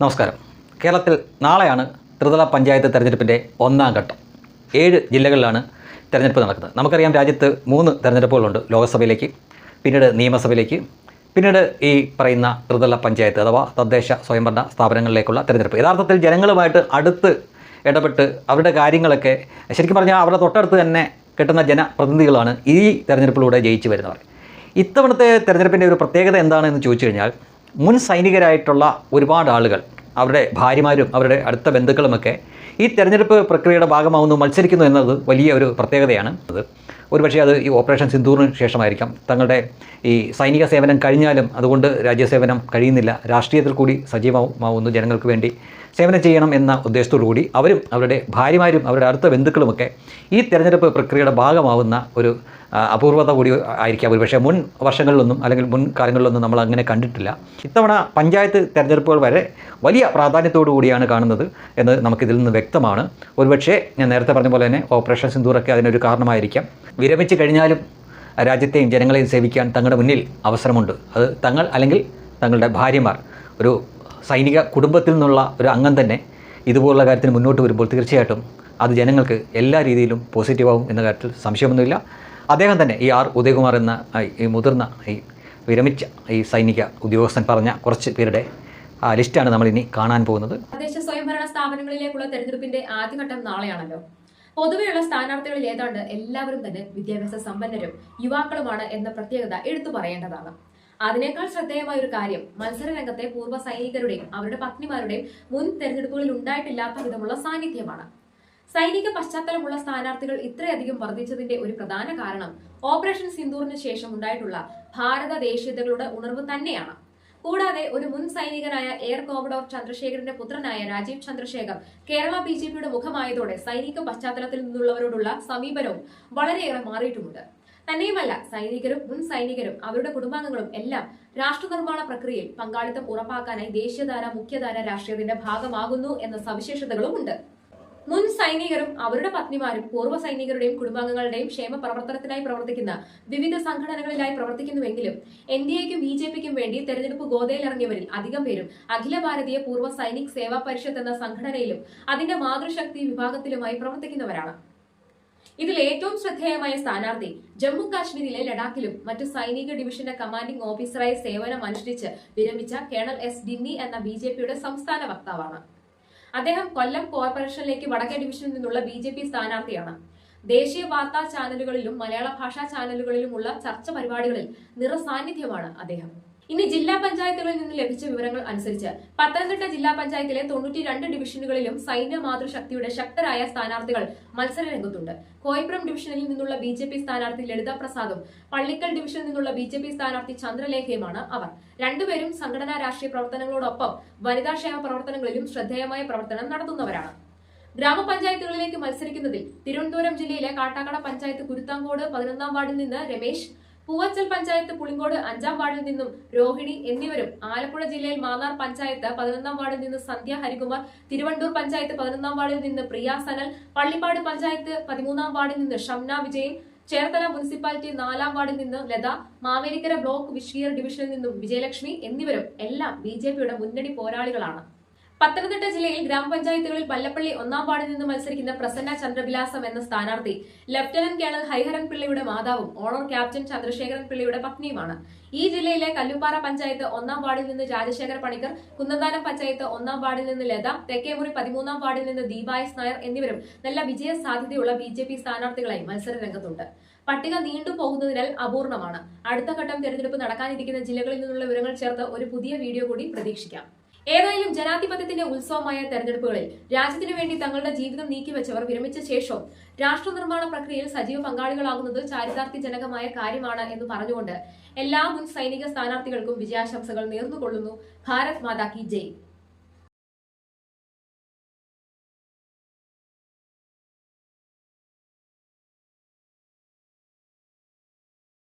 നമസ്കാരം. കേരളത്തിൽ നാളെയാണ് ത്രിതല പഞ്ചായത്ത് തെരഞ്ഞെടുപ്പിന്റെ ഒന്നാം ഘട്ടം. ഏഴ് ജില്ലകളിലാണ് തെരഞ്ഞെടുപ്പ് നടക്കുന്നത്. നമുക്കറിയാം രാജ്യത്ത് മൂന്ന് തെരഞ്ഞെടുപ്പുകളുണ്ട്. ലോക്സഭയിലേക്ക് പിന്നീട് നിയമസഭയിലേക്ക് പിന്നീട് ഈ പറയുന്ന ത്രിതല പഞ്ചായത്ത് അഥവാ തദ്ദേശ സ്വയംഭരണ സ്ഥാപനങ്ങളിലേക്കുള്ള തെരഞ്ഞെടുപ്പ്. യഥാർത്ഥത്തിൽ ജനങ്ങളുമായിട്ട് അടുത്ത് ഇടപെട്ട് അവരുടെ കാര്യങ്ങളൊക്കെ ശരിക്കും പറഞ്ഞാൽ അവരുടെ തൊട്ടടുത്ത് തന്നെ കിട്ടുന്ന ജനപ്രതിനിധികളാണ് ഈ തെരഞ്ഞെടുപ്പിലൂടെ ജയിച്ചു വരുന്നവർ. ഇത്തവണത്തെ തെരഞ്ഞെടുപ്പിന്റെ ഒരു പ്രത്യേകത എന്താണെന്ന് ചോദിച്ചു കഴിഞ്ഞാൽ മുൻ സൈനികരായിട്ടുള്ള ഒരുപാട് ആളുകൾ അവരുടെ ഭാര്യമാരും അവരുടെ അടുത്ത ബന്ധുക്കളുമൊക്കെ ഈ തെരഞ്ഞെടുപ്പ് പ്രക്രിയയുടെ ഭാഗമാവുന്നു മത്സരിക്കുന്നു എന്നത് വലിയ ഒരു പ്രത്യേകതയാണ്. ഒരുപക്ഷെ അത് ഈ ഓപ്പറേഷൻ സിന്ദൂറിന് ശേഷമായിരിക്കാം. തങ്ങളുടെ ഈ സൈനിക സേവനം കഴിഞ്ഞാലും അതുകൊണ്ട് രാജ്യസേവനം കഴിയുന്നില്ല. രാഷ്ട്രീയത്തിൽ കൂടി സജീവമാവുന്നു ജനങ്ങൾക്ക് വേണ്ടി. സേവനം ചെയ്യണം എന്ന ഉദ്ദേശത്തോടു കൂടി അവരും അവരുടെ ഭാര്യമാരും അവരുടെ അടുത്ത ബന്ധുക്കളുമൊക്കെ ഈ തെരഞ്ഞെടുപ്പ് പ്രക്രിയയുടെ ഭാഗമാവുന്ന ഒരു അപൂർവത കൂടി ആയിരിക്കാം. ഒരുപക്ഷെ മുൻ വർഷങ്ങളിലൊന്നും അല്ലെങ്കിൽ മുൻ കാലങ്ങളിലൊന്നും നമ്മൾ അങ്ങനെ കണ്ടിട്ടില്ല. ഇത്തവണ പഞ്ചായത്ത് തെരഞ്ഞെടുപ്പുകൾ വരെ വലിയ പ്രാധാന്യത്തോടു കൂടിയാണ് കാണുന്നത് എന്ന് നമുക്കിതിൽ നിന്ന് വ്യക്തമാണ്. ഒരുപക്ഷെ ഞാൻ നേരത്തെ പറഞ്ഞ പോലെ തന്നെ ഓപ്പറേഷൻ സിന്ദൂറൊക്കെ അതിനൊരു കാരണമായിരിക്കാം. വിരമിച്ച് കഴിഞ്ഞാലും രാജ്യത്തെയും ജനങ്ങളെയും സേവിക്കാൻ തങ്ങളുടെ മുന്നിൽ അവസരമുണ്ട്. അത് തങ്ങൾ അല്ലെങ്കിൽ തങ്ങളുടെ ഭാര്യമാർ. ഒരു സൈനിക കുടുംബത്തിൽ നിന്നുള്ള ഒരു അംഗം തന്നെ ഇതുപോലുള്ള കാര്യത്തിന് മുന്നോട്ട് വരുമ്പോൾ തീർച്ചയായിട്ടും അത് ജനങ്ങൾക്ക് എല്ലാ രീതിയിലും പോസിറ്റീവാകും എന്ന കാര്യത്തിൽ സംശയമൊന്നുമില്ല. അദ്ദേഹം തന്നെ ഈ ആർ ഉദയകുമാർ എന്ന ഈ മുതിർന്ന ഈ വിരമിച്ച ഈ സൈനിക ഉദ്യോഗസ്ഥൻ പറഞ്ഞ കുറച്ച് പേരുടെ ലിസ്റ്റാണ് നമ്മൾ ഇനി കാണാൻ പോകുന്നത്. സ്ഥാപനങ്ങളിലേക്കുള്ള തെരഞ്ഞെടുപ്പിന്റെ ആദ്യഘട്ടം നാളെയാണല്ലോ. പൊതുവെയുള്ള സ്ഥാനാർത്ഥികളിൽ ഏതാണ്ട് എല്ലാവരും തന്നെ വിദ്യാഭ്യാസ സമ്പന്നരും യുവാക്കളുമാണ് എന്ന പ്രത്യേകത എടുത്തു പറയേണ്ടതാണ്. അതിനേക്കാൾ ശ്രദ്ധേയമായ ഒരു കാര്യം മത്സര രംഗത്തെ പൂർവ സൈനികരുടെയും അവരുടെ പത്നിമാരുടെയും മുൻ തെരഞ്ഞെടുപ്പുകളിൽ ഉണ്ടായിട്ടില്ലാത്ത വിധമുള്ള സാന്നിധ്യമാണ്. സൈനിക പശ്ചാത്തലമുള്ള സ്ഥാനാർത്ഥികൾ ഇത്രയധികം വർദ്ധിച്ചതിന്റെ ഒരു പ്രധാന കാരണം ഓപ്പറേഷൻ സിന്ദൂറിന് ശേഷം ഉണ്ടായിട്ടുള്ള ഭാരത ദേശീയതകളുടെ ഉണർവ് തന്നെയാണ്. കൂടാതെ ഒരു മുൻ സൈനികനായ എയർ കോമഡോർ ചന്ദ്രശേഖരന്റെ പുത്രനായ രാജീവ് ചന്ദ്രശേഖർ കേരള ബി ജെ പിയുടെ മുഖമായതോടെ സൈനിക പശ്ചാത്തലത്തിൽ നിന്നുള്ളവരോടുള്ള സമീപനവും വളരെയേറെ മാറിയിട്ടുമുണ്ട്. തന്നെയുമല്ല സൈനികരും മുൻ സൈനികരും അവരുടെ കുടുംബാംഗങ്ങളും എല്ലാം രാഷ്ട്ര നിർമ്മാണ പ്രക്രിയയിൽ പങ്കാളിത്തം ഉറപ്പാക്കാനായി ദേശീയധാര മുഖ്യധാര രാഷ്ട്രീയത്തിന്റെ ഭാഗമാകുന്നു എന്ന സവിശേഷതകളും ഉണ്ട്. മുൻ സൈനികരും അവരുടെ പത്നിമാരും പൂർവ സൈനികരുടെയും കുടുംബാംഗങ്ങളുടെയും ക്ഷേമ പ്രവർത്തനത്തിനായി പ്രവർത്തിക്കുന്ന വിവിധ സംഘടനകളിലായി പ്രവർത്തിക്കുന്നുവെങ്കിലും എൻ ഡി എക്കും ബി ജെ പിക്കും വേണ്ടി തെരഞ്ഞെടുപ്പ് ഗോതയിലിറങ്ങിയവരിൽ അധികം പേരും അഖില ഭാരതീയ പൂർവ സൈനിക് സേവാ പരിഷത്ത് എന്ന സംഘടനയിലും അതിന്റെ മാതൃശക്തി വിഭാഗത്തിലുമായി പ്രവർത്തിക്കുന്നവരാണ്. ഇതിൽ ഏറ്റവും ശ്രദ്ധേയമായ സ്ഥാനാർത്ഥി ജമ്മു കാശ്മീരിലെ ലഡാക്കിലും മറ്റു സൈനിക ഡിവിഷന്റെ കമാൻഡിംഗ് ഓഫീസറായി സേവനം അനുഷ്ഠിച്ച് വിരമിച്ച കേണൽ എസ് ഡിന്നി എന്ന ബി സംസ്ഥാന വക്താവാണ്. അദ്ദേഹം കൊല്ലം കോർപ്പറേഷനിലേക്ക് വടക്കേ ഡിവിഷനിൽ നിന്നുള്ള ബി ജെ പി സ്ഥാനാർത്ഥിയാണ്. ദേശീയ വാർത്താ ചാനലുകളിലും മലയാള ഭാഷാ ചാനലുകളിലുമുള്ള ചർച്ച പരിപാടികളിൽ നിറസാന്നിധ്യമാണ് അദ്ദേഹം. ഇനി ജില്ലാ പഞ്ചായത്തുകളിൽ നിന്ന് ലഭിച്ച വിവരങ്ങൾ അനുസരിച്ച് പത്തനംതിട്ട ജില്ലാ പഞ്ചായത്തിലെ തൊണ്ണൂറ്റി രണ്ട് ഡിവിഷനുകളിലും സൈന്യ മാതൃശക്തിയുടെ ശക്തരായ സ്ഥാനാർത്ഥികൾ മത്സര രംഗത്തുണ്ട് കോയിപ്പുറം ഡിവിഷനിൽ നിന്നുള്ള ബി ജെ പി സ്ഥാനാർത്ഥി ലളിത പ്രസാദും പള്ളിക്കൽ ഡിവിഷനിൽ നിന്നുള്ള ബി ജെ പി സ്ഥാനാർത്ഥി ചന്ദ്രലേഖയുമാണ് അവർ. രണ്ടുപേരും സംഘടനാ രാഷ്ട്രീയ പ്രവർത്തനങ്ങളോടൊപ്പം വനിതാക്ഷേമ പ്രവർത്തനങ്ങളിലും ശ്രദ്ധേയമായ പ്രവർത്തനം നടത്തുന്നവരാണ്. ഗ്രാമപഞ്ചായത്തുകളിലേക്ക് മത്സരിക്കുന്നതിൽ തിരുവനന്തപുരം ജില്ലയിലെ കാട്ടാക്കട പഞ്ചായത്ത് കുരുത്താങ്കോട് പതിനൊന്നാം വാർഡിൽ നിന്ന് രമേശ് പൂവച്ചൽ പഞ്ചായത്ത് പുളിങ്കോട് അഞ്ചാം വാർഡിൽ നിന്നും രോഹിണി എന്നിവരും ആലപ്പുഴ ജില്ലയിൽ മാന്നാർ പഞ്ചായത്ത് പതിനൊന്നാം വാർഡിൽ നിന്ന് സന്ധ്യ ഹരികുമാർ തിരുവണ്ടൂർ പഞ്ചായത്ത് പതിനൊന്നാം വാർഡിൽ നിന്ന് പ്രിയ സനൽ പള്ളിപ്പാട് പഞ്ചായത്ത് പതിമൂന്നാം വാർഡിൽ നിന്ന് ഷംന വിജയൻ ചേർത്തല മുനിസിപ്പാലിറ്റി നാലാം വാർഡിൽ നിന്ന് ലത മാവേലിക്കര ബ്ലോക്ക് വിഷീർ ഡിവിഷനിൽ നിന്നും വിജയലക്ഷ്മി എന്നിവരും എല്ലാം ബി മുന്നണി പോരാളികളാണ്. പത്തനംതിട്ട ജില്ലയിൽ ഗ്രാമപഞ്ചായത്തുകളിൽ പല്ലപ്പള്ളി ഒന്നാം വാർഡിൽ നിന്ന് മത്സരിക്കുന്ന പ്രസന്ന ചന്ദ്രവിലാസം എന്ന സ്ഥാനാർത്ഥി ലഫ്റ്റനന്റ് കേണൽ ഹൈഹരൻ പിള്ളയുടെ മാതാവും ഓണർ ക്യാപ്റ്റൻ ചന്ദ്രശേഖരൻ പിള്ളയുടെ പത്നിയുമാണ്. ഈ ജില്ലയിലെ കല്ലുപ്പാറ പഞ്ചായത്ത് ഒന്നാം വാർഡിൽ നിന്ന് രാജശേഖർ പണിക്കർ കുന്നന്താനം പഞ്ചായത്ത് ഒന്നാം വാർഡിൽ നിന്ന് ലത തെക്കേമുറി പതിമൂന്നാം വാർഡിൽ നിന്ന് ദീപായസ് നായർ എന്നിവരും നല്ല വിജയ സാധ്യതയുള്ള ബി ജെ പി സ്ഥാനാർത്ഥികളായി മത്സര രംഗത്തുണ്ട് പട്ടിക നീണ്ടുപോകുന്നതിനാൽ അപൂർണമാണ്. അടുത്ത ഘട്ടം തെരഞ്ഞെടുപ്പ് നടക്കാനിരിക്കുന്ന ജില്ലകളിൽ നിന്നുള്ള വിവരങ്ങൾ ചേർത്ത് ഒരു പുതിയ വീഡിയോ കൂടി പ്രതീക്ഷിക്കാം. ഏതായാലും ജനാധിപത്യത്തിന്റെ ഉത്സവമായ തെരഞ്ഞെടുപ്പുകളിൽ രാജ്യത്തിനു വേണ്ടി തങ്ങളുടെ ജീവിതം നീക്കിവെച്ചവർ വിരമിച്ച ശേഷവും രാഷ്ട്ര പ്രക്രിയയിൽ സജീവ പങ്കാളികളാകുന്നത് ചാരിതാർത്ഥ്യജനകമായ കാര്യമാണ് എന്ന് പറഞ്ഞുകൊണ്ട് എല്ലാ മുൻ സൈനിക സ്ഥാനാർത്ഥികൾക്കും വിജയാശംസകൾ നേർന്നുകൊള്ളുന്നു. ഭാരത് മാതാ കി ജയ്.